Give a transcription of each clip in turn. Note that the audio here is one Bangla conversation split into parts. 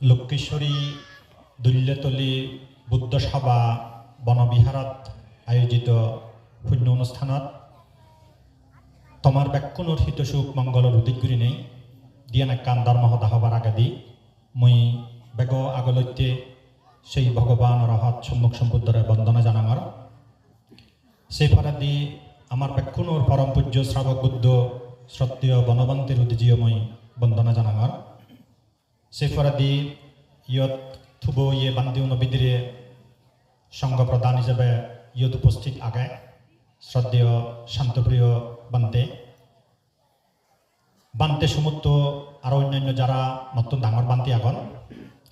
লক্ষেশ্বরী দুল্যতলী বুদ্ধ সভা বনবিহাৰত আয়োজিত পুণ্য অনুষ্ঠানত তোমাৰ ব্যাকুণৰ হিতসুখ মংগলৰ উদ্যোগগুৰি নেই। দিয়া নাকান ধৰ্মসদা হবার আগাদি মই বেগ আগলৈতে সেই ভগৱানৰ হাত সন্মুখ সম্বুদ্ধৰে বন্দনা জানাঙৰ সেই ফারাদি আমার ব্যাকুণৰ পরম পূজ্য শ্রাবক বুদ্ধ শ্রদ্ধেয় বনবন্তের উদ্দেজিও মই বন্দনা জানাঙৰ সেই ফারাদি ইয়ত থুব ইয়ে বান্দিও নবীদিৰে সংঘ প্রধান হিসেবে ইয়ত উপস্থিত আগে শ্রদ্ধেয় শান্তপ্রিয় বান্তে বান্তে সমুদ্র আর অন্যান্য যারা নতুন ডাঙর বান্তি আগন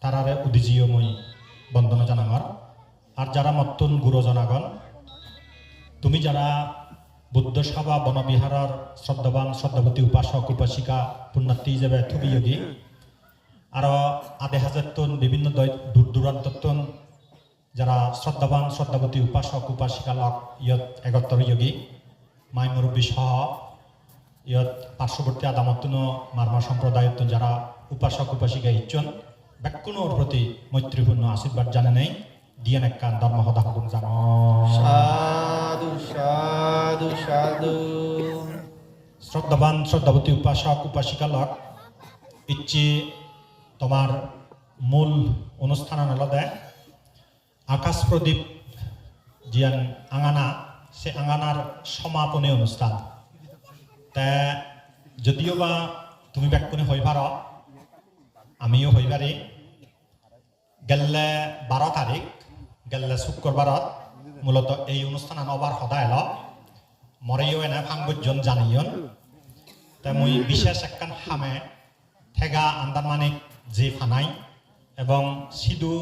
তারারে উদিজিও মই বন্দনা জানাঙর আর যারা নতুন গুরুজন আগন তুমি যারা বুদ্ধ সভা বনবিহারের শ্রদ্ধাবান শ্রদ্ধাবতী উপাসক উপাসিকা পুণ্যার্থী হিসেবে থুবি যোগী আরও আধে হাজার টন বিভিন্ন দূর দূরান্তর যারা শ্রদ্ধাবান শ্রদ্ধাবতী উপাসক উপাসিকা লক ইয়ত একত্তর যোগী মাই মুরব্বী সহ ইয়ত পার্শ্ববর্তী আদামতন মারমা সম্প্রদায়ত যারা উপাসক উপাসিকা ইচ্ছন ব্যাকুণর প্রতি মৈত্রীপূর্ণ আশীর্বাদ জানে নেই দিয়ে নেকান ধর্ম হদা হকুন জানো। সাধু সাধু সাধু। শ্রদ্ধাবান শ্রদ্ধাবতী উপাসক উপাসিকা লক ইচ্ছি তোমার মূল অনুষ্ঠান আলাদা। আকাশ প্রদীপ জিয়ান আঙানা, সে আঙানার সমাপনী অনুষ্ঠান। তা যদিও বা তুমি ব্যাকুণে হই পার, আমিও হই পারি। গেলে বারো তারিখ, গেলে শুক্রবারত। মূলত এই অনুষ্ঠান আনবার সদায় এল। মরেও এনে ফাঙ্গুজন জানিয়ন। তা মুই বিশেষ একখান হামে ঠেগা আন্দামানিক যে ফানাই, এবং সিধু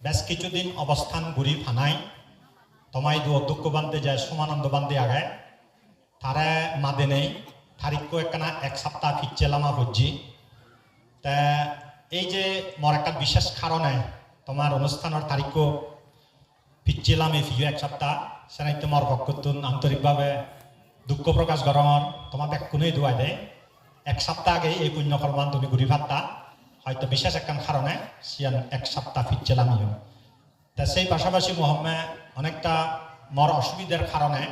বেশ কিছুদিন অবস্থান ঘুরি ফানাই তোমায় দু অধ্যক্ষ বান্ধে যায় সমানন্দ বান্ধে আগে তারে মাদে নেই তারিখ একখানা এক সপ্তাহ ফিরছিলাম হজ্জি তা এই যে মোর একটা বিশেষ কারণে তোমার অনুষ্ঠানের তারিখও ফিরছিলাম এই ফিও এক সপ্তাহ, সেনাই তোমার পক্ষতুন আন্তরিকভাবে দুঃখ প্রকাশ গরমর তোমার কোনোই দোয়াই দেয়। এক সপ্তাহ আগে এই পুণ্যকর্মান তুমি ঘুরি ভাবতা হয়তো বিশেষ একখান কারণে সিয়ান এক সপ্তাহ ফিরছিলাম ইও তা সেই পাশাপাশি মোহাম্মে অনেকটা মর অসুবিধার কারণে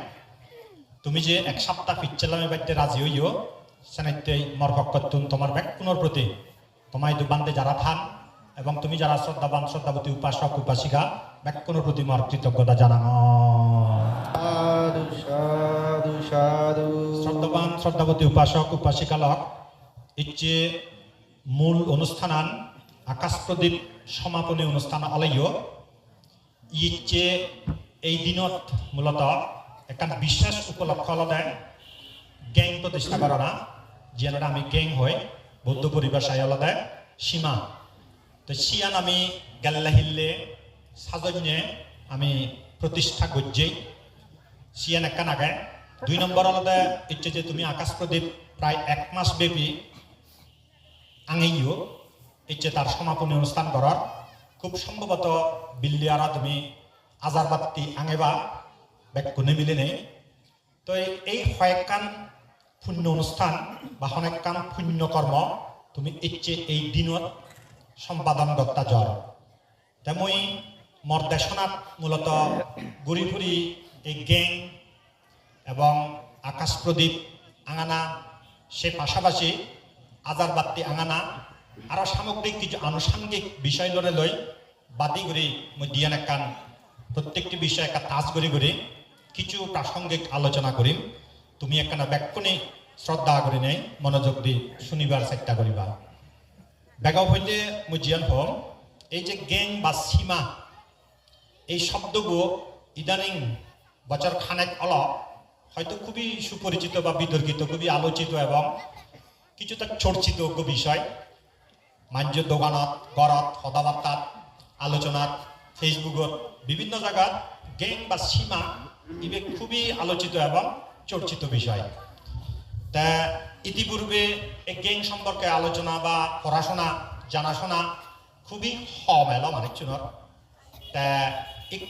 তুমি যে এক সপ্তাহ ফিরছিলাম এবারতে রাজি হইও সেনাইতে মর পক্ষতুন তোমার ব্যাগ কোনোর প্রতি। তোমায় দুবান্ধে যারা থান এবং তুমি যারা শ্রদ্ধাবান শ্রদ্ধাবতী উপাসক উপাসিকা ব্যাকুণের প্রতি মর কৃতজ্ঞতা জানানো। শ্রদ্ধাবান শ্রদ্ধাবতী উপাসক উপাসিকা লক ইচ্ছে মূল অনুষ্ঠানান আকাশ প্রদীপ সমাপনী অনুষ্ঠান অলাইও ইচ্ছে এই দিনত মূলত একটা বিশেষ উপলক্ষ হলদে গ্যাং প্রতিষ্ঠা করা না, যেন আমি গ্যাং হই, বৌদ্ধ সাই হলদে সীমা। তো সিয়ান আমি গেল্লা হিল্লে সাজন্যে আমি প্রতিষ্ঠা করছি। সিয়ান একখান আগে দুই নম্বর আলাদা ইচ্ছে যে তুমি আকাশ প্রদীপ প্রায় এক মাস ব্যাপী আঙেইও। ইচ্ছে তার সমাপনী অনুষ্ঠান করার খুব সম্ভবত বিল্লিয়ারা তুমি আজার বাত্তি আঙেবা ব্যাগ কোনে মিলে নেই তো এই- এই হয়েকান পুণ্য অনুষ্ঠান বা হনেকান পুণ্য কর্ম তুমি ইচ্ছে এই দিনত সম্পাদন করতা জ্বর তেমনি মর দেশনাত মূলত ঘুরি ফুরি এই গ্যাং এবং আকাশ প্রদীপ, আঙানা, সে পাশাপাশি আজার বাত্তি আঙানা। আরও সামগ্রিক কিছু আনুষাঙ্গিক বিষয় লড়ে লই বাদি করি মই দিয়ান একান প্রত্যেকটি বিষয় একটা তাজ করি করি কিছু প্রাসঙ্গিক আলোচনা করিম। তুমি একখানা ব্যাকুণী শ্রদ্ধা করি নেই, মনোযোগ দি শুনিবার চেষ্টা করিবা। বেগাও হইলে মই জিয়ান হম এই যে গ্যাং বা সীমা, এই শব্দগুলো ইদানিং বছর খানেক অলপ হয়তো খুবই সুপরিচিত বা বিতর্কিত, খুবই আলোচিত এবং কিছুটা চর্চিত বিষয়। মাঞ্জ দোকানত গড়ত সদাবার্তাত আলোচনাত, ফেসবুকত, বিভিন্ন জায়গাত গ্যাং বা সীমা ইবে খুবই আলোচিত এবং চর্চিত বিষয়। তা ইতিপূর্বে এই গ্যাং সম্পর্কে আলোচনা বা পড়াশোনা, জানাশোনা খুবই কম এলো মানুষজনের। তা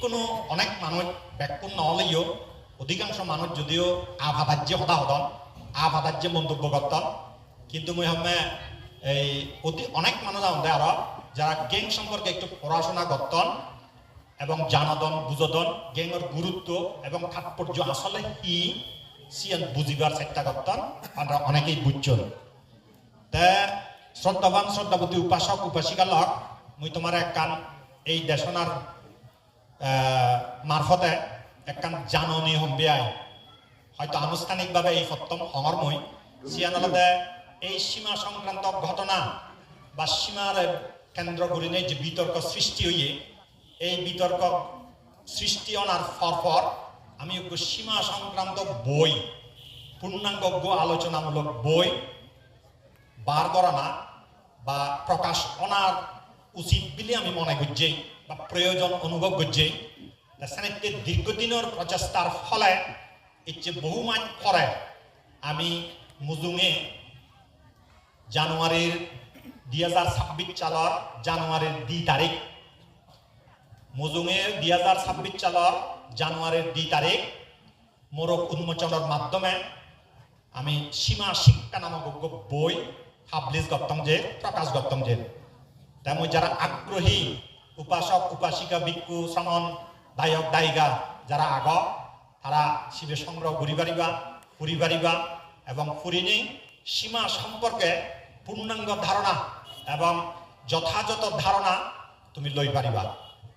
কোনো অনেক মানুষ ব্যাকুণ নহলেও অধিকাংশ মানুষ যদিও আভাদার্য হতা হতন আভাদার্য মন্তব্য করতন কিন্তু মই হমে এই অতি অনেক মানুষ আমাদের আরও যারা গেং সম্পর্কে একটু পড়াশোনা করতেন এবং জানাদন বুঝদন গেংয়ের গুরুত্ব এবং তাৎপর্য আসলে কি সিয়ান বুঝিবার চেষ্টা করতেন আমরা অনেকেই বুঝছেন তে শ্রদ্ধাবান শ্রদ্ধাবতী উপাসক উপাসিকা লক মুই তোমার একখান এই দেশনার মারফতে একখান জাননী হম বেয়াই হয়তো আনুষ্ঠানিকভাবে এই সপ্তম সংরময় সিয়ানলতে এই সীমা সংক্রান্ত ঘটনা বা সীমার কেন্দ্র করে নিয়ে যে বিতর্ক সৃষ্টি হইয়ে, এই বিতর্ক সৃষ্টি অনার ফরফর আমি সীমা সংক্রান্ত বই পূর্ণাঙ্গ আলোচনামূলক বই বার করা না বা প্রকাশ অনার উচিত বলে আমি মনে করছি বা প্রয়োজন অনুভব করছি। সানিধ্যে দীর্ঘদিনের প্রচেষ্টার ফলে ইচ্ছে বহু মাস পরে আমি মুজুঙে জানুয়ারির দুই হাজার ছাব্বিশ সালের জানুয়ারির দুই তারিখ। মুজুঙে দুই হাজার ছাব্বিশ সালের জানুয়ারির দুই তারিখ। মোরক উন্মোচনের মাধ্যমে আমি সীমা শিক্ষা নামক বই পাবলিশ করতাম যে, প্রকাশ করতাম যে। তেমন যারা আগ্রহী উপাসক, উপাসিকা, ভিক্ষু, শ্রমণ, দায়ক, দায়িকা যারা আগ, তারা শিবের সংগ্রহ ঘুরি পারিবা ফুরি পারিবা এবং ফুরিনি সীমা সম্পর্কে পূর্ণাঙ্গ ধারণা এবং যথাযথ ধারণা তুমি লই পারিবা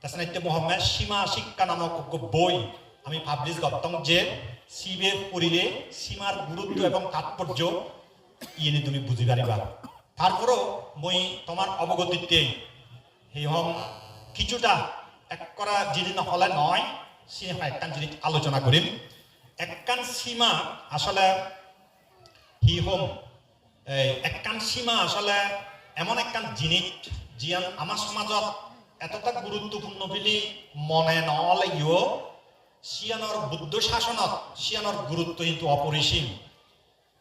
তাছাড়া মোহাম্মদ সীমা শিক্ষা নামক বই আমি পাবলিশ করতাম যে শিবে পড়িলে সীমার গুরুত্ব এবং তাৎপর্য ইয়ে তুমি বুঝি পারিবা তারপরও মই তোমার অবগতিতে হম কিছুটা এক করা জিনিস নহলে নয় সে একখান জিনিস আলোচনা করিম একখান সীমা আসলে হি হম একখান সীমা আসলে এমন একখান জিনিস যিয়ান আমার সমাজত এতটা গুরুত্বপূর্ণ বুলি মনে নলাগিও সিয়ানৰ বুদ্ধ শাসনত সিয়ানৰ গুৰুত্ব কিন্তু অপৰিসীম।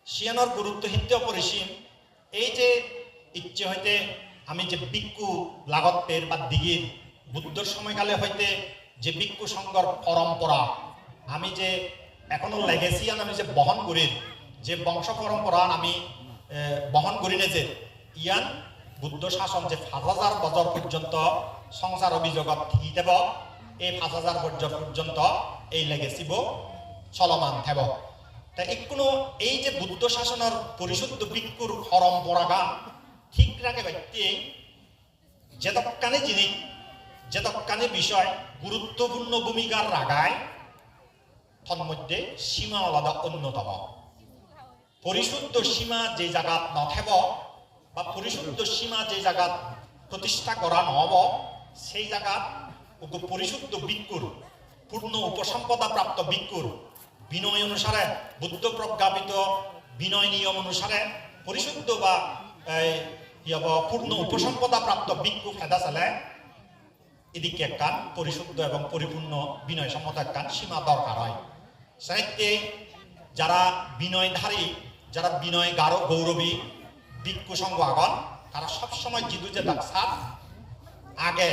সিয়ানৰ গুৰুত্ব কিন্তু অপৰিসীম। এই যে ইচ্ছে হইতে আমি যে ভিক্ষু লাগত পের বা দিগির বুদ্ধর সময়কালে হইতে যে ভিক্ষু সংঘর পরম্পরা আমি যে এখনও লেগেসিয়ান আমি যে বহন করি যে বংশ পরম্পরা আমি বহন করি যে ইয়ান বুদ্ধ শাসন যে পাঁচ হাজার বছর পর্যন্ত সংসার অভিযোগত ঠিকি দেব, এই পাঁচ হাজার বছর পর্যন্ত এই লেগেসিব চলমান থেব তা কোনো এই যে বুদ্ধ শাসনের পরিশুদ্ধ ভিক্ষুর পরম্পরাগা ঠিক রাখে ব্যক্তি যেতকানে জিনিস, যেতকানে বিষয় গুরুত্বপূর্ণ ভূমিকার রাগায়, তন্মধ্যে সীমা আলাদা অন্যতম। পরিশুদ্ধ সীমা যে জায়গাত নথেব বা পরিশুদ্ধ সীমা যে জায়গাত প্রতিষ্ঠা করা নহব সেই জায়গাত পরিশুদ্ধ ভিক্ষুর পূর্ণ উপসম্পদা প্রাপ্ত ভিক্ষুর বিনয় অনুসারে বুদ্ধ প্রজ্ঞাপিত বিনয় নিয়ম অনুসারে পরিশুদ্ধ বা এই, কি হব পূর্ণ উপসম্পদা প্রাপ্ত ভিক্ষু ফেদা চালে এদিকে একখান পরিশুদ্ধ এবং পরিপূর্ণ বিনয় সম্মত একখান সীমা দরকার হয়। সাহিত্যে যারা বিনয়ধারী যারা বিনয় গারো গৌরবী ভিক্ষু সংঘ আগন, তারা সবসময় জিদু যে ডাকসার আগে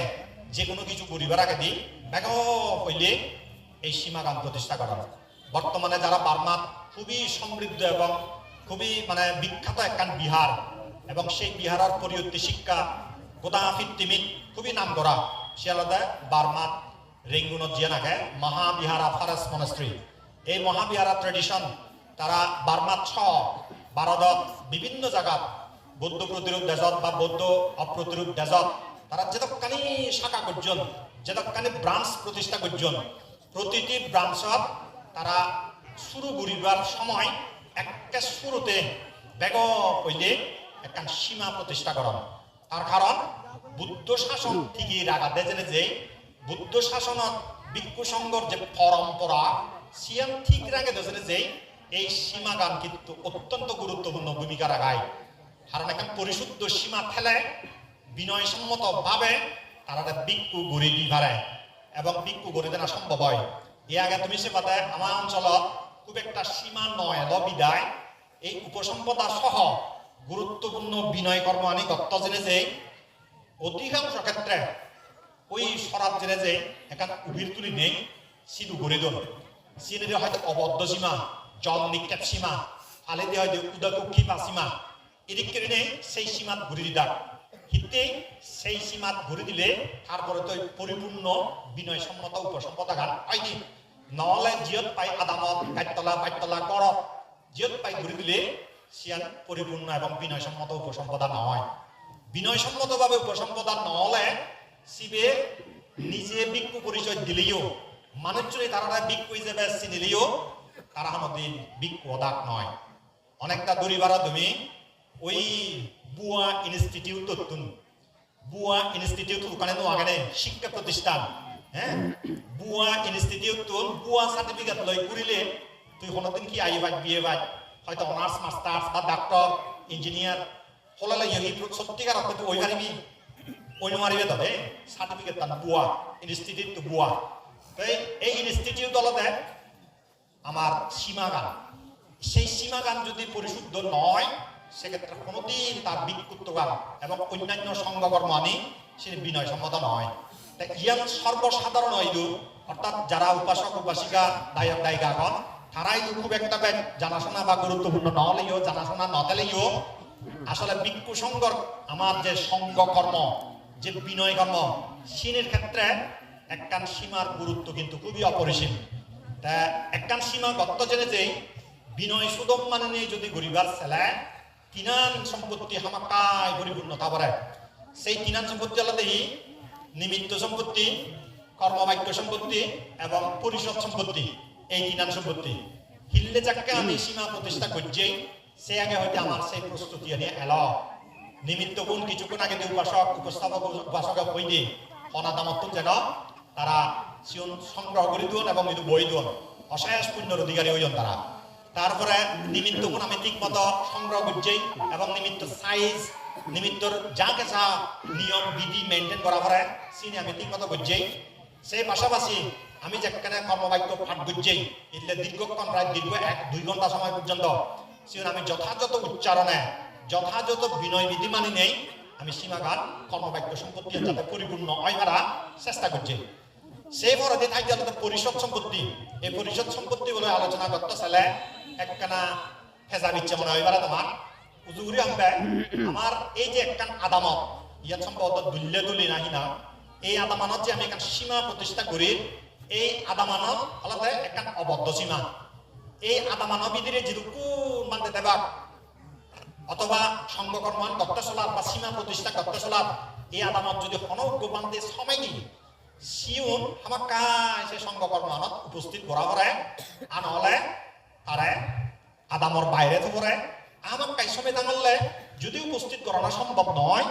যে কোনো কিছু করিবার আগে দি বেগ হইলে এই সীমাগান প্রতিষ্ঠা করা। বর্তমানে যারা বার্মাত খুবই সমৃদ্ধ এবং খুবই মানে বিখ্যাত একখান বিহার, এবং সেই বিহারের পরিয়ত্তি শিক্ষা গোদাফিত তিমিত খুবই নাম করা সে আলাদা বার্মাত রেঙ্গুনত জিয়া নাগে মহাবিহারা ফরেস্ট মনেস্ট্রি এই মহাবিহারা ট্রেডিশন তারা বার্মাত সহ ভারতত বিভিন্ন জায়গাত বৌদ্ধ প্রতিরূপ দেশত বা বৌদ্ধ অপ্রতিরূপ দেশত, তারা যেতকানি শাখা করছেন যেতকানি ব্রাঞ্চ প্রতিষ্ঠা করছেন প্রতিটি ব্রাঞ্চত তারা শুরু করিবার সময় একটা শুরুতে বেগ হইলে একখান সীমা প্রতিষ্ঠা করা তার কারণ বুদ্ধ শাসন ঠিকই রাখা দেয় যে বুদ্ধ শাসনত ভিক্ষু সংঘর যে পরম্পরা সিয়াম ঠিক রাখে দেয় যে এই সীমা গান কিন্তু অত্যন্ত গুরুত্বপূর্ণ ভূমিকা রাখায়। কারণ এখন পরিশুদ্ধ সীমা ফেলে বিনয়সম্মত ভাবে তারা ভিক্ষু গড়ি দি পারে এবং ভিক্ষু গড়ি দেনা সম্ভব হয়। এ আগে তুমি সে পাতে আমার অঞ্চলত খুব একটা সীমা নয় বিদায় এই উপসম্পদা সহ গুরুত্বপূর্ণ বিনয় কর্ম আনি তত্ত্ব জেনে যে অধিকাংশ ক্ষেত্রে ওই সরাব জেনে যে এখান উভির তুলি নেই, সিধু গড়ে দল সিনে হয়তো অবদ্ধ সীমা। জল নিক্ষেপ সীমা আলে দিয়ে হয়তো উদকুক্ষি বা সীমা। এদিক করে সেই সীমাত ঘুরি দিদার হিতে সেই সীমাত ঘুরে দিলে তারপরে পরিপূর্ণ বিনয় সম্মত উপসম্পদা হয়নি নহলে জিয়ত পাই আদামত কাইতলা বাইতলা করত জিয়ত পাই ঘুরে দিলে সিয়ান পরিপূর্ণ এবং বিনয় সম্মত উপসম্পদা নয় বিনয় সম্মতভাবে উপসম্পদা নহলে শিবে নিজে বিক্ষু পরিচয় দিলেও মানুষজনে তারা বিক্ষু হিসেবে চিনিলেও তারা আমাদের বিক্ষু অদাক নয়। অনেকটা দরিবারা তুমি, ওই বুয়া ইনস্টিটিউট তুন বুয়া ইনস্টিটিউট ওখানে তো আগে শিক্ষা প্রতিষ্ঠান হ্যাঁ? বুয়া ইনস্টিটিউট তুন বুয়া সার্টিফিকেট লই ঘুরিলে তুই কোনোদিন কি আই বাই বিয়ে বাই হয়তো অনার্স মাস্টার্স বা ডাক্তার ইঞ্জিনিয়ার হলে ইহি সত্যিকার অর্থে ওই পারিবি ওই মারিবে তবে সার্টিফিকেট তার বুয়া, ইনস্টিটিউট বুয়া। এই- ইনস্টিটিউট হলতে আমার সীমাগান। সেই সীমাগান যদি পরিশুদ্ধ নয়, সেক্ষেত্রে কোনোদিন তার বিক্ষুব্ধ গান এবং অন্যান্য সঙ্গকর্ম আমি সে বিনয় সম্মত নয়। তা ইয়ান সর্বসাধারণ হইল অর্থাৎ যারা উপাসক, উপাসিকা, দায়ক, দায়িকাগণ, তারাই খুব একটা জানাশোনা বা গুরুত্বপূর্ণ নহলেও জানাশোনা নতেলেও আসলে বিক্ষু সঙ্গর আমার যে সঙ্গ কর্ম যে বিনয় কর্ম সিনের ক্ষেত্রে একখান সীমার গুরুত্ব কিন্তু খুবই অপরিসীম। তা একখান সীমা গত্ত জেনে যে বিনয় সুদম মানে নিয়ে যদি গরিবার ছেলে, তিনান সম্পত্তি হামাকায় পরিপূর্ণ তারপরে সেই তিনান সম্পত্তি আলাদাই নিমিত্ত সম্পত্তি কর্মবাক্য সম্পত্তি এবং পরিষদ সম্পত্তি, এই তিনান সম্পত্তি। হিল্লে যাকে আমি সীমা প্রতিষ্ঠা করছি, সে আগে হয়তো আমার সেই প্রস্তুতি নিয়ে এলো নিমিত্ত কোন কিছুক্ষণ আগে উপাসক, উপস্থাপক, উপাসক দিয়ে অনাদামত্ব যেন তারা সংগ্রহ করে দিন এবং বই পুণ্যর অধিকারী হইজন তারা। তারপরে নিমিত্ত আমি ঠিক মতো সংগ্রহ করছি এবং নিমিত্ত সাইজ নিমিত্তর যা নিয়ম, বিধি মেনটেন করা পরে আমি ঠিক মতো করছি। সেই পাশাপাশি আমি যেখানে কর্মবাক্য পাঠ করছি, এলে দীর্ঘক্ষণ, প্রায় দীর্ঘ এক, দুই ঘণ্টা সময় পর্যন্ত। সিন আমি যথাযথ উচ্চারণে, যথাযথ বিনয় বিধি মানি নেই, আমি সীমাগান কর্মবাক্য সম্পত্তি যাতে পরিপূর্ণ হয় চেষ্টা করছি। সেই মরদে থাকতে আলাদা পরিষদ সম্পত্তি, এই পরিষদ সম্পত্তি বলে আলোচনা করতে চাইলে একখানা ফেজা দিচ্ছে মনে হয়। তোমার উজুগুরি আমরা আমার এই যে একখান আদামত, ইয়াত সম্ভবত দুল্লে তুলি নাহি না। এই আদামানত যে আমি একখান সীমা প্রতিষ্ঠা করি, এই আদামানত আলাদা একখান অবদ্ধ সীমা। এই আদামানব বিধিরে যিটো কোন মানতে দেবা অথবা সংঘকর্মান গত্ত চলাত বা সীমা প্রতিষ্ঠা গত্ত চলাত এই আদামত যদি সনজ্ঞ বান্ধে সময় কি সিউন আমাক কাই সে সংঘকর্মানত উপস্থিত করা পরে আর নহলে তারে আদামর বাইরে তো পরে আমাক কাই সময় দাঙালে যদি উপস্থিত করানো সম্ভব নয়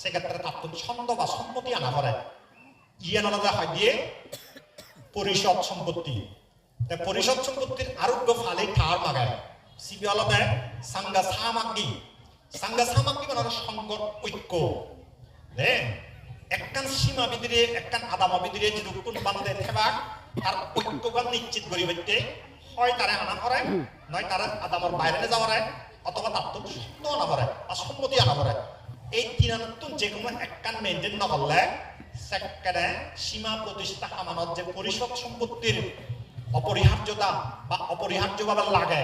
সেক্ষেত্রে তার ছন্দ বা সম্মতি আনা পরে ইয়ে নলদা হয় দিয়ে পরিষদ সম্পত্তি। পরিষদ সম্পত্তির আরোগ্য ফালে ঠার মাগায় সিবি অলপে সাংগা সামাগ্রী সাংগা সামাগ্রী মানে সংকট ঐক্য। একখান সীমা বিদিরে একখান আদামা বিদিরে যদি কোন বান্ধে থেবাক তার ঐক্যবান নিশ্চিত করি হইতে হয় তারে আনা করে নয় তারা আদামর বাইরে যাওয়া রে অথবা তার তো সত্য আনা করে বা সম্মতি আনা করে এই তিনানতুন যে কোনো একখান মেনটেন না করলে সেখানে সীমা প্রতিষ্ঠা আমানত যে পরিষদ সম্পত্তির অপরিহার্যতা বা অপরিহার্যভাবে লাগে,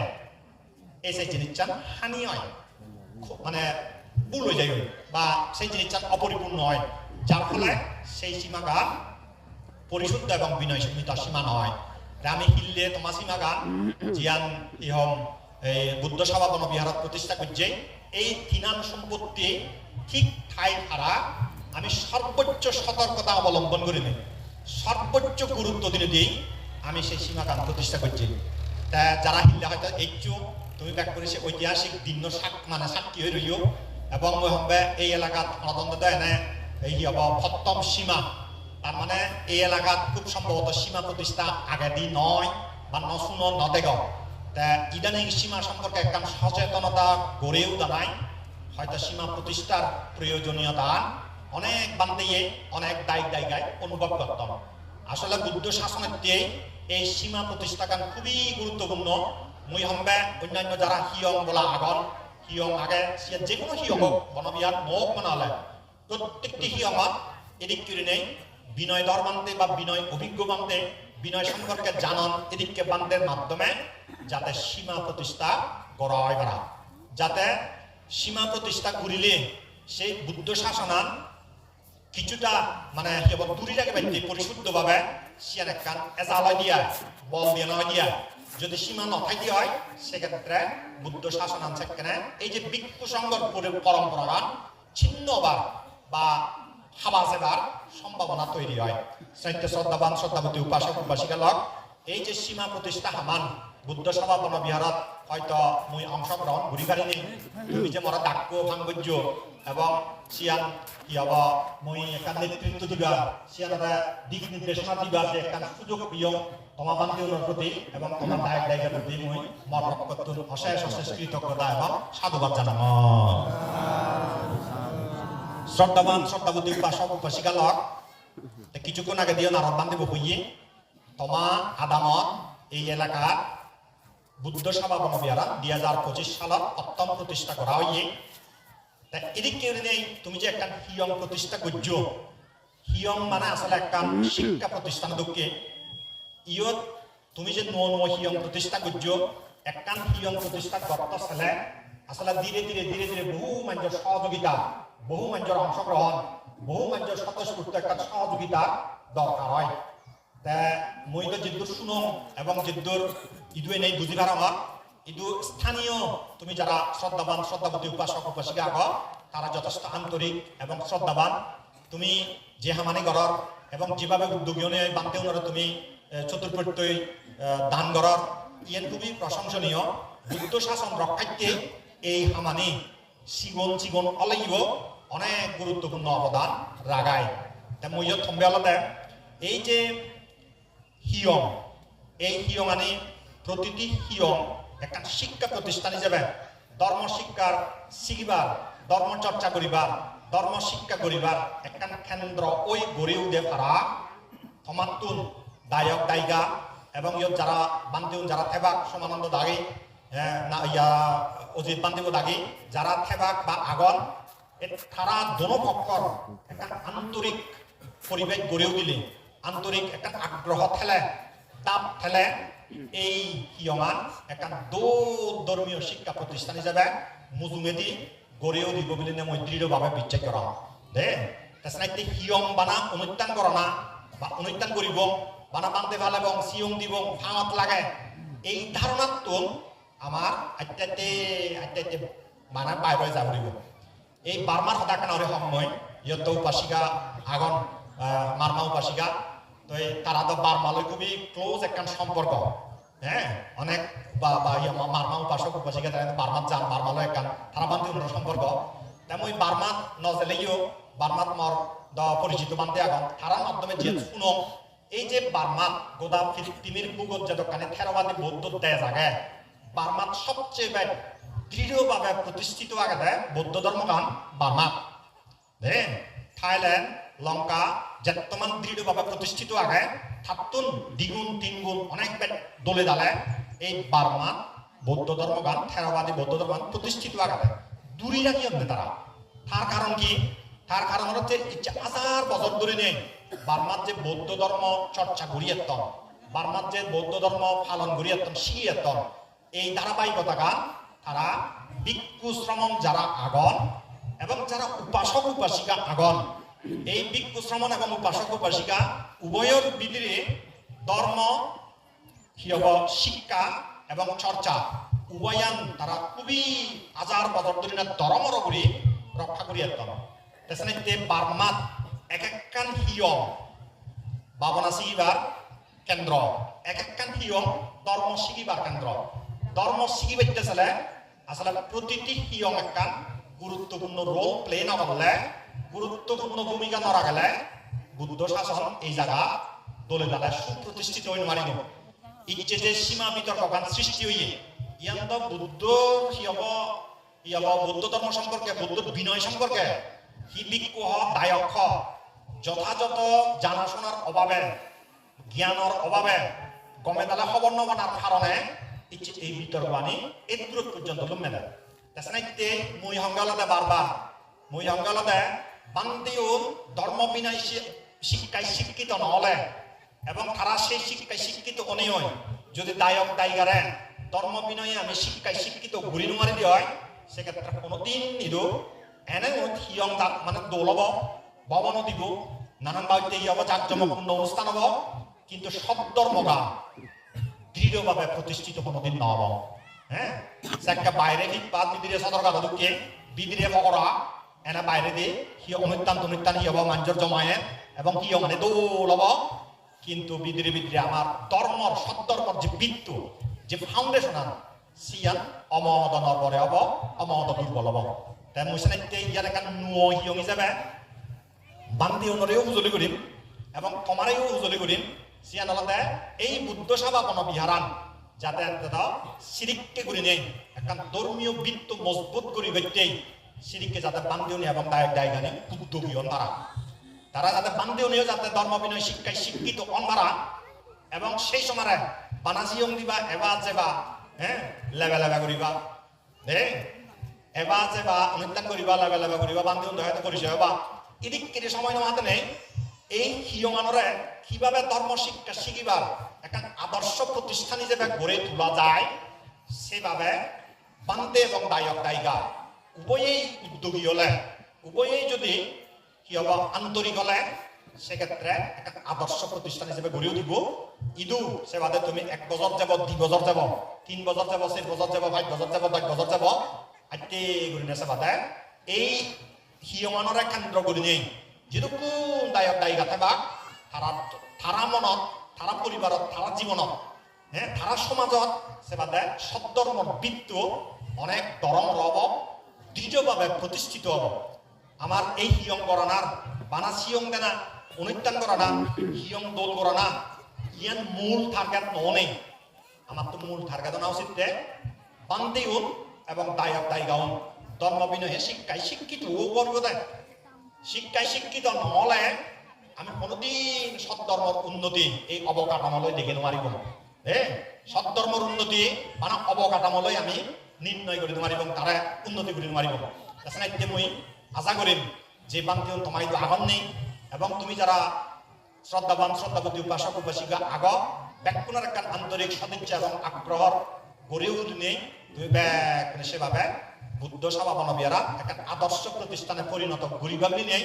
এই সেই জিনিসটা হানি হয়। মানে ভুল হয়ে যায়। বা সেই জিনিসটা অপরিপূর্ণ হয়। যার ফলে সেই সীমাগান পরিশুদ্ধ এবং বিনয় সীমিত সীমা নয়। আমি হিললে তোমার সীমাগান, জিয়ান ইহম বুদ্ধ সভা বনবিহারত প্রতিষ্ঠা করছে। এই তিনান সম্পত্তি ঠিক ঠাই হারা আমি সর্বোচ্চ সতর্কতা অবলম্বন করি নি সর্বোচ্চ গুরুত্ব দিনে দিই আমি সেই সীমাগান প্রতিষ্ঠা করছি। তা যারা হিললে হয়তো এইচু, তুমি ব্যাক করে সে ঐতিহাসিক দিন সাক মানে সাক্ষী হয়ে রইও। এবং এই এলাকাত অনদন্ত এনে এই সপ্তম সীমা, তার মানে এই এলাকাত খুব সম্ভবত সীমা প্রতিষ্ঠা আগে দি নয় বা নশুন নদেগ। তা ইদানিং সীমা সম্পর্কে একদম সচেতনতা গড়েও দাঁড়ায় হয়তো সীমা প্রতিষ্ঠার প্রয়োজনীয়তা অনেক বান্ধে অনেক দায়ী দায়িকায় অনুভব করতাম। আসলে বুদ্ধ শাসনের দিয়ে এই সীমা প্রতিষ্ঠাকান খুবই গুরুত্বপূর্ণ। মুই সম্বে অন্যান্য যারা হিয়ং বলা আগন হিয়ং আগে যে কোনো হিয়ং হোক, বনবিহার মোক মানালে প্রত্যেকটি হিয়ঙত এদিক করে নেই। বিনয় বান্ধে বা বিনয় অভিজ্ঞ বান্ধে বিনয় সম্পর্কে জানান এদিককে বান্ধের মাধ্যমে যাতে সীমা প্রতিষ্ঠা করা হয় যাতে সীমা প্রতিষ্ঠা করিলে সেই বুদ্ধ শাসনান কিছুটা মানে কেবল দূরে রাখে ব্যক্তি পরিশুদ্ধভাবে সিয়ান একখান এজালয় দিয়া, বল নয় দিয়া। যদি সীমা নথাকি হয়, সেক্ষেত্রে বুদ্ধ শাসন আনছে কেন এই যে ভিক্ষু সংঘর পরি- পরম্পরাগান ছিন্নবার বা হাবাজেবার সম্ভাবনা তৈরি হয়। সাহিত্য শ্রদ্ধাবান, শ্রদ্ধাবতী উপাসক উপাসিকা লক এই যে সীমা প্রতিষ্ঠা হামান, বুদ্ধ সমাপন বিহারত হয়তো মুই অংশগ্রহণ ঘুরি পারিনি তুমি যে মরা ডাক্য ভাঙ্গজ্য এবং সিয়ান কি হব? মই একটা নেতৃত্ব দিবা। সিয়ান একটা দিক নির্দেশনা দিবা যে একটা সুযোগ প্রিয় তোমা বান্ধবীর প্রতি এবং তোমার দায়ক দায়িকার প্রতি মই মর রক্ষতুন অশেষ অশেষ কৃতজ্ঞতা এবং সাধুবাদ জানাম। শ্রদ্ধাবান, শ্রদ্ধাবতী উপাসক উপাসিকা লক কিছুক্ষণ আগে দিও নারদ বান্ধিব হইয়ে তোমা আদামত এই এলাকার বুদ্ধ সভা বনবিহারা দুই হাজার পঁচিশ সালত অষ্টম প্রতিষ্ঠা করা হইয়ে তা এদিক নেই তুমি যে একটা হিয়ম প্রতিষ্ঠা করছ হিয়ম মানে আসলে একটা শিক্ষা প্রতিষ্ঠান দুঃখে ইয়ত তুমি যে ন ন হিয়ম প্রতিষ্ঠা করছ একটা হিয়ম প্রতিষ্ঠা করতে ছেলে আসলে ধীরে ধীরে ধীরে ধীরে বহু মানুষের সহযোগিতা বহু মানুষের অংশগ্রহণ বহু মানুষের স্বতঃস্ফূর্ত একটা সহযোগিতা দরকার হয়। তা মই তো যিদুর শুনো এবং যিদুর ইদুয়ে নেই বুঝিবার আমার ইদু স্থানীয়, তুমি যারা শ্রদ্ধাবান শ্রদ্ধাবতী উপাসক উপাসিকা আগ তারা যথেষ্ট আন্তরিক এবং শ্রদ্ধাবান তুমি যে হামানি গড়র এবং যেভাবে নিয়ে বানতে উনারা তুমি চতুর্পত্যই দান গড়র ইয়েন খুবই প্রশংসনীয় বুদ্ধ শাসন রক্ষার্থে এই হামানি জীবন জীবন অলাইব অনেক গুরুত্বপূর্ণ অবদান রাগায় তা মই থম্বে এই যে হিয়ম এই হিয়ম আনি প্রতিটি হিয়ম একটা শিক্ষা প্রতিষ্ঠান হিসেবে ধর্ম শিক্ষার শিখিবার ধর্ম চর্চা করিবার ধর্ম শিক্ষা করিবার একটা কেন্দ্র ওই গড়ে উঠে পারা থমাতুন দায়ক দায়িকা এবং ইয়ত যারা বান্তিউন যারা থেবাক সমানন্দ দাগি হ্যাঁ, না ইয়া অজিত বান্তিব দাগি যারা থেবাক বা আগন এ তারা দোনো পক্ষর একটা আন্তরিক পরিবেশ গড়েও দিলে, আন্তরিক একটা আগ্রহ ঠেলে, তাপ ঠেলে, এই হিয়মান একটা ধর্মীয় শিক্ষা প্রতিষ্ঠান হিসাবে মুজুমেদি গড়েও দিব বুলি মই দৃঢ়ভাৱে বিশ্বাস কৰা দে তাৰপিছত হিয়ম বানা অনুত্যান কৰা না, বা অনুত্যান কৰিব, বানা বান্ধে ভালো এবং চিয়ং দিব ফাঙত লাগে। এই ধাৰণাটো আমাৰ আত্যাতে আত্যাতে মানে বাহিৰ যাব লাগিব। এই বার্মার হতা কেন সময় ইয়ত উপাসিকা আগন মারমা উপাসিকা। তো এই তারা তো বার্মালৈ খুবই ক্লোজ একখান সম্পর্ক। হ্যাঁ অনেক বা মারমা উপাসক উপাসিকা তারা বার্মাত যান বার্মালৈ একখান তারা বান্ধি অন্য সম্পর্ক তেমন বার্মাত নজেলেইও বার্মাত মর দ পরিচিত বান্ধে আগন তারার মাধ্যমে যে শুনো এই যে বার্মাত গোদা ফিলিস্তিনির বুগত যে দোকানে থেরবাদী বৌদ্ধ দেয় জাগে বার্মাত সবচেয়ে দৃঢ়ভাবে প্রতিষ্ঠিত আগে বৌদ্ধ ধর্মগান বার্মা দেন থাইল্যান্ড লঙ্কা যেতমান দৃঢ়ভাবে প্রতিষ্ঠিত আগে থাতুন দ্বিগুণ, তিনগুণ অনেক দলে দালে এই বার্মা বৌদ্ধ ধর্মগান থেরবাদী বৌদ্ধ ধর্মগান প্রতিষ্ঠিত আগে দূরে রাখি আনবে তারা তার কারণ কি তার কারণ হচ্ছে ইচ্ছে হাজার বছর ধরে নেই বার্মার যে বৌদ্ধ ধর্ম চর্চা ঘুরিয়েতন বার্মার যে বৌদ্ধ ধর্ম পালন ঘুরিয়েতন শিখিয়েতন এই ধারাবাহিকতা গান তারা ভিক্ষু শ্রমণ যারা আগন এবং যারা উপাসক উপাসিকা আগন, এই ভিক্ষু শ্রমণ এবং উপাসক উপাসিকা উভয়ের বিদিরে ধর্ম শিক্ষা এবং চর্চা উভয়ান তারা খুবই হাজার বছর ধরে না ধর্মর করে রক্ষা করি একদম তেসনে বার্মাত এক একখান হিয়ম ভাবনা শিখিবার কেন্দ্র এক একখান হিয়ম ধর্ম শিখিবার কেন্দ্র। ধর্ম শিখিবাইতে চলে আসলে প্রতিটি হিয়ম একখান গুরুত্বপূর্ণ রোল প্লে না করলে গুরুত্বপূর্ণ ভূমিকা নরা গেলে বুদ্ধ শাসন এই জায়গা দলে দালে সুপ্রতিষ্ঠিত হইন মারিব ইচ্ছে যে সীমা বিতর্ক সৃষ্টি হইয়ে ইয়ান তো বুদ্ধ হিয়ব হিয়ব বৌদ্ধ ধর্ম সম্পর্কে, বৌদ্ধ বিনয় সম্পর্কে হি ভিক্ষু হ দায়ক? যথাযথ জানাশোনার অভাবে, জ্ঞানৰ অভাৱে গমে দালে খবৰ নবনাৰ এই বিতৰ্ক আনি এই দূৰত পৰ্যন্ত লুমে দেয় তেসনাইতে মই সংগালতে বারবার। মই সংগালতে বান্দিও ধর্ম বিনয় শিক্ষায় শিক্ষিত নহলে এবং তারা সেই শিক্ষায় শিক্ষিত অনিয় যদি দায়ক দায়িকারে ধর্ম বিনয়ে আমি শিক্ষায় শিক্ষিত ঘুরি নোয়ারি দিয়ে সেক্ষেত্রে কোনোদিন নিদু এনে হিয়ং তাত মানে দোল হব ভবনও দিব। নানান বাড়িতে ই হব জাকজমকপূর্ণ অনুষ্ঠান হব। কিন্তু সব মগা দৃঢ়ভাবে প্রতিষ্ঠিত কোনোদিন নহব। হ্যাঁ একটা বাইরে হিটপাত বিদিরে সদর দুঃখে বিদিরে ফকরা এনে বাইরে দিয়ে সি অনুত্যান তনুত্যান হি হব মাঞ্জর জমায়ে, এবং কি মানে দৌল হব। কিন্তু বিদিরে বিদিরে আমার ধর্মর সদ্ধর্মর যে বৃত্ত যে ফাউন্ডেশন সিয়ান অমদনৰ পৰে হ'ব অমদ দুৰ্বল হ'ব। তাই ইয়াৰ একান নুৱ হিয়ং হিচাপে বান্দি অনৰেও উজলি কৰিম, এবং তোমাৰেও উজলি কৰিম। সিয়ান আলাদা এই বুদ্ধ সভাপন বিহারান যাতে দাদা সিরিককে করে নেই একখান ধর্মীয় বৃত্ত মজবুত করি ব্যক্তিই সিরিককে যাতে বান্দিও নেই এবং দায়ক দায়গানে উদ্যোগী হন তারা। যাতে বান্দিও নেই যাতে ধর্ম বিনয় শিক্ষায় শিক্ষিত হন তারা। এবং সেই সময় বানাজিয়ং দিবা এবা যেবা হ্যাঁ লেবে লেবে করিবা দে এবা যেবা অনুত্যান করিবা, লেবে লেবে করিবা, বান্দিও হয়তো করিছে হবা ইদিক কেটে সময় নেওয়াতে নেই। এই হিয়মানরে কীভাবে ধর্ম শিক্ষা শিখিবার একটা আদর্শ প্রতিষ্ঠান হিসেবে গড়ে তোলা যায়, সেভাবে বান্দে এবং দায়ক দায়িকা উভয়েই উদ্যোগী হলে, উভয়েই যদি কি হব, আন্তরিক হলে, সেক্ষেত্রে একটা আদর্শ প্রতিষ্ঠান হিসেবে গড়ে উঠিব। ইদু সেবাদে তুমি এক বছর যাব, দুই বছর যাব, তিন বছর যাব, চার বছর যাব, পাঁচ বছর যাব, দশ বছর যাব, আইতে গড়ি সেবাদে এই হিয়মানরে কেন্দ্র কৰি নেই। যিটো কোন দায়ক দায়িকা থাকা, তারা তারা মনত তারা পরিবারত, তারা জীবনত হ্যাঁ তারা সমাজত সেবাদে সদ্ধর্মর বৃত্ত অনেক দরম হব দৃঢ়ভাবে প্রতিষ্ঠিত হব। আমার এই হিয়ং গণনার বানা সিয়ং দেনা অনুত্যান করা না, হিয়ং দোল করা না, ইয়ান মূল টার্গেট নেই। আমার তো মূল টার্গেট না উচিত বান্দিউন এবং দায়ক দায়িকাউন ধর্ম বিনয়ে শিক্ষায় শিক্ষিত করব দেয়। শিক্ষায় শিক্ষিত নহলে আমি কোনোদিন সদ্ধর্মর উন্নতি এই অবকাঠামোলৈ দেখি নোৱাৰিব এ সদ্ধর্মর উন্নতি মানে অবকাঠামোলৈ আমি নির্ণয় কৰি নোৱাৰিব তাৰে উন্নতি কৰি নোৱাৰিব এতিয়া মই আশা কৰিম, যে বান্তি তোমায় আগত নেই এবং তুমি যারা শ্রদ্ধাবান শ্রদ্ধাবতী উপাসক, উপাসিকা আগ ব্যাকুণের একটা আন্তরিক সদিচ্ছা এবং আগ্রহর গড়ে উঠনে, তুমি ব্যাক সেভাবে বুদ্ধ সভা বনবিয়ারা একটা আদর্শ প্রতিষ্ঠানে পরিণত ঘুরি ভাবলি নেই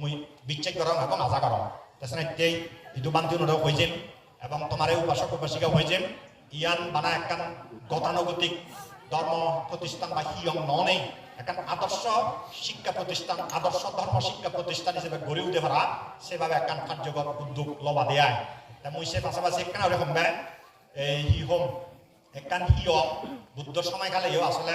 মুই বিচ্ছেদ করম এবং আশা করম তাছাড়া এতিয়াই ইটো বান্তি অনুরোধ হয়েছেন এবং তোমার উপাসক উপাসিকা হয়েছেন ইয়ান বানা একখান গতানুগতিক ধর্ম প্রতিষ্ঠান বা হিয়ং ননেই একখান আদর্শ শিক্ষা প্রতিষ্ঠান আদর্শ ধর্ম শিক্ষা প্রতিষ্ঠান হিসেবে গড়ে উঠে পারা সেভাবে একখান কার্যকর উদ্যোগ লবা দেয় তা মুই সে পাশাপাশি একখান ওরকম হি হোম একখান হিয় বুদ্ধর সময়কালে ইও আসলে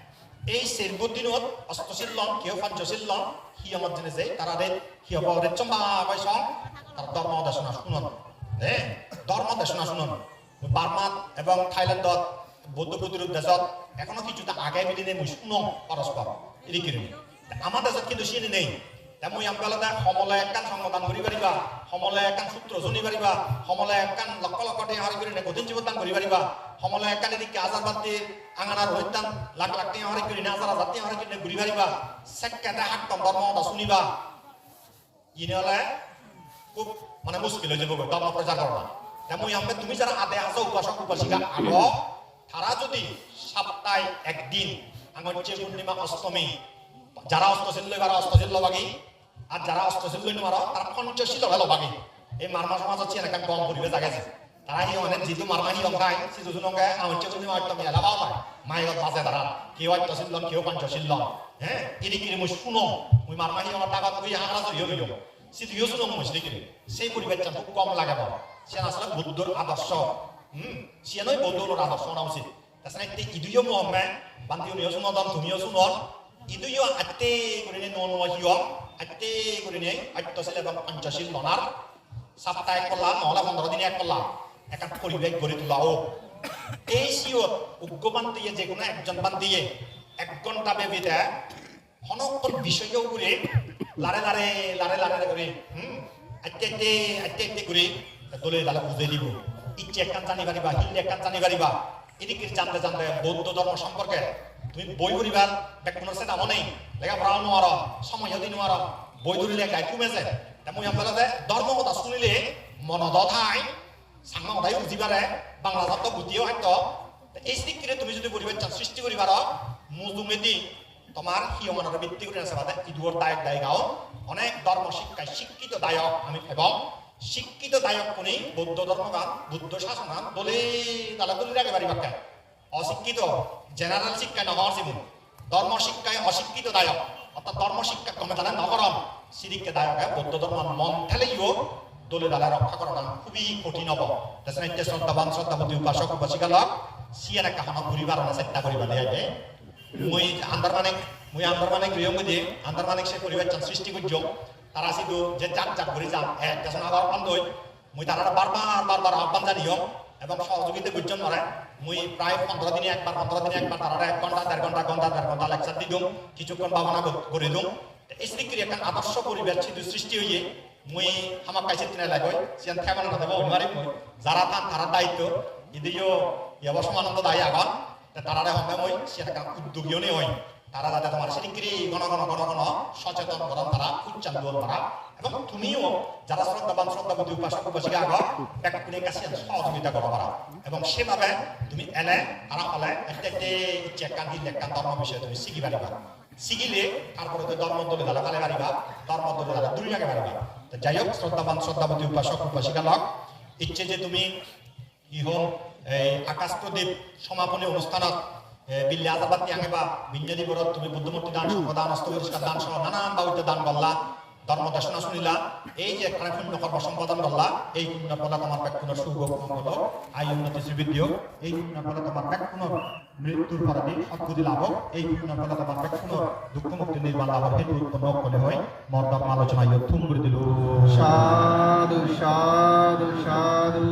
এই সেরবুদ্দিন দিনত অষ্টশীলন কেউ সি সিয়মত জেনে যে তারা রে সিয়ব রে চম্বা কয়স তার ধর্ম দেশনা শুনন দে ধর্ম দেশনা শুনন। বার্মাত এবং থাইল্যান্ডত বৌদ্ধ প্রতিরোধ দেশত, এখনও কিছুটা আগে মিলিনে নেই শুনো পরস্পর, এদিকে আমার দেশত কিন্তু সিনে নেই। আমি আলাদা সমলে একখান সংগঠন করি পারিবা সমলে একখান সূত্র শুনি পারিবা সমলে একখান লক্ষ লক্ষ টাকা হারি করে গতিন জীবদান করি পারিবা সমলে একখান এদিকে বাদ দিয়ে আঙানার হইতান লাখ লাখ টাকা হারি করে হাজার হাজার টাকা হারি করে ঘুরি পারিবা সেকেতে হাক্তম ধর্ম শুনিবা ইনে হলে খুব মানে মুশকিল হয়ে যাব ধর্ম প্রচার করা তেমন আমি তুমি যারা আদে আসো উপাসক উপাসিকা আগ তারা যদি সপ্তাহে একদিন আঙচ্ছে পূর্ণিমা অষ্টমী যারা অষ্টশীল লইবার অষ্টশীল লবাগি আর যারা অষ্টশীল লই নোয়ার তারা পঞ্চশীল হলে লবাগি এই মারমা সমাজ হচ্ছে এনেকা কম পরিবে জাগাইছে তারা এই মানে যেহেতু মারমা হি অঙ্কায় সিজু জুন অঙ্কায় আঙচ্ছে পূর্ণিমা অষ্টমী এলা পাও পায়। মাইলত বাজে তারা, কেউ অষ্টশীল লন কেউ পঞ্চশীল লন হ্যাঁ? এদিকে মুই শুনো মুই মারমা হি আমার টাকা তুই হাঁকড়া ধরিও গেল সিধু ইউ শুনো মুই সিদিকে সেই পরিবেশটা খুব কম লাগে বড় সে আসলে বুদ্ধর আদর্শ, হুম? সে নয় বৌদ্ধর আদর্শ না উচিত। তাছাড়া একটি ইদুয় মহম্মে বান্তিও নিয় শুনো তুমিও শুনন ইদুয় আত্তে করে নন হিয় আত্তে করে অত্যশীল এবং পঞ্চশীল লনার সপ্তাহে এক করলাম নহলে পনেরো দিনে এক করলাম একটা পরিবেশ গড়ে তোলা ও এই সিওত উগ্রবান দিয়ে যে কোনো একজন বান দিয়ে এক ঘণ্টা বেবিতে হনকল বিষয়ও করে লারে লারে লারে লারে করে হুম আইতে আইতে আইতে আইতে করে দলে দালে বুঝে দিব ইচ্ছে একখান জানি পারিবা হিল একখান জানি পারিবা এদিকে জানতে জানতে বৌদ্ধ ধর্ম সম্পর্কে তুমি বই পড়িবার ব্যাকুণের সে দামও নেই লেখাপড়াও নোয়ার সময় যদি নোয়ার বই ধরিলে গাই কমেছে তেমন আপনারা ধর্ম কথা শুনিলে মন দধায় সাংমা কথাই বুঝি পারে বাংলা শব্দ বুঝিও হয়তো এই সৃষ্টিরে তুমি যদি পরিবার সৃষ্টি করি পারো মুজুমেদি তোমার হিয়মানের ভিত্তি করে আছে বাদে। ইদুয়ার দায়ক দায়িকাও। অনেক ধর্ম শিক্ষায় শিক্ষিত দায়ক আমি এবং শিক্ষিত দায়ক কোনি বৌদ্ধ ধর্মগান বুদ্ধ শাসনান বলে তালা তুলি রাখে পারি বাক্যা অশিক্ষিত জেনারেল শিক্ষায় নহর জীবন, ধর্ম শিক্ষায় অশিক্ষিত দায়ক, অর্থাৎ ধর্ম শিক্ষা কমে তাহলে নগরম সিরিককে দায়ক বৌদ্ধ ধর্ম মন ঠেলেইও দলে দালা রক্ষা করাটা খুবই কঠিন হব। তাছাড়া এতিয়া শ্ৰদ্ধাৱান শ্ৰদ্ধাৱতী উপাসক, উপাসিকালক সিয়ান একটা হনক ঘুরিবার চেষ্টা করিবার লাগে মই আন্দার মই আন্দার মানে গৃহ মধ্যে আন্দার মানে সে পরিবার সৃষ্টি করছ। তারা শুধু যে জাক জাক ঘুরে যান, এক আবার হই মই তারা বারবার বারবার আহ্বান জানিও এবং সহযোগিতা গুজন মারে মই প্রায় পনেরো দিনে একবার, পনেরো দিনে একবার, তারা এক ঘণ্টা, দেড় ঘণ্টা ঘণ্টা, দেড় ঘণ্টা লেকচার দি দিম কিছুক্ষণ ভাবনা করে দিম এই স্ত্রীর একটা আদর্শ পরিবেশ সৃষ্টি হইয়ে মুই হামাক কাইছে তিনা লাগই সিয়ান খেমানো না দেব অনুমারি মুই যারা থান তারা দায়িত্ব। ইদিও ইয়াব সমানন্দ দায়ী আগন তারা হবে মই সিয়ান একটা উদ্যোগীও নেই হই তারা যাতে তোমার সিরিক্রি গণ গণ গণ গণ সচেতন করন, তারা উচ্চান দুয়ার তারা এবং তুমিও যারা শ্রদ্ধাবান শ্রদ্ধাবতী উপাসক উপাসিকা আগ ব্যক্তির কাছে সহযোগিতা করো পারা এবং সেভাবে তুমি এনে তারা হলে একটা একটা ইচ্ছে একান দিন একান ধর্ম বিষয়ে তুমি শিখি পারিবা শিখিলে তারপরে তো ধর্ম দলে দালা ফালে পারিবা ধর্ম দলে দূরে আগে পারিবা তো যাই হোক, শ্রদ্ধাবান শ্রদ্ধাবতী উপাসক উপাসিকা লক ইচ্ছে যে তুমি ইহন এই আকাশ প্রদীপ সমাপনী অনুষ্ঠানত বিল্লি আজাবাদ তিয়াঙে বা বিঞ্জাদি বরত তুমি বুদ্ধমূর্তি দান সম্প্রদান অস্ত পরিষ্কার দান সহ নানান বাউতে দান করলা। ধর্ম দেশনা শুনিলা, এই যে এখানে পুণ্য কর্ম সম্পাদন করলা, এই পুণ্য ফলে তোমার ব্যাকুণের শুভ হলো আই উন্নতি শ্রীবৃদ্ধি এই পুণ্য ফলে তোমার ব্যাকুণের মৃত্যুর পরাধীন সদ্গতি লাভ এই পুণ্য ফলে তোমার ব্যাকুণের দুঃখ মুক্তি নির্মাণ লাভের হেতু উৎপন্ন করে হয়। মর্দম আলোচনা ইয়ে থুম করে দিল। সাধু সাধু।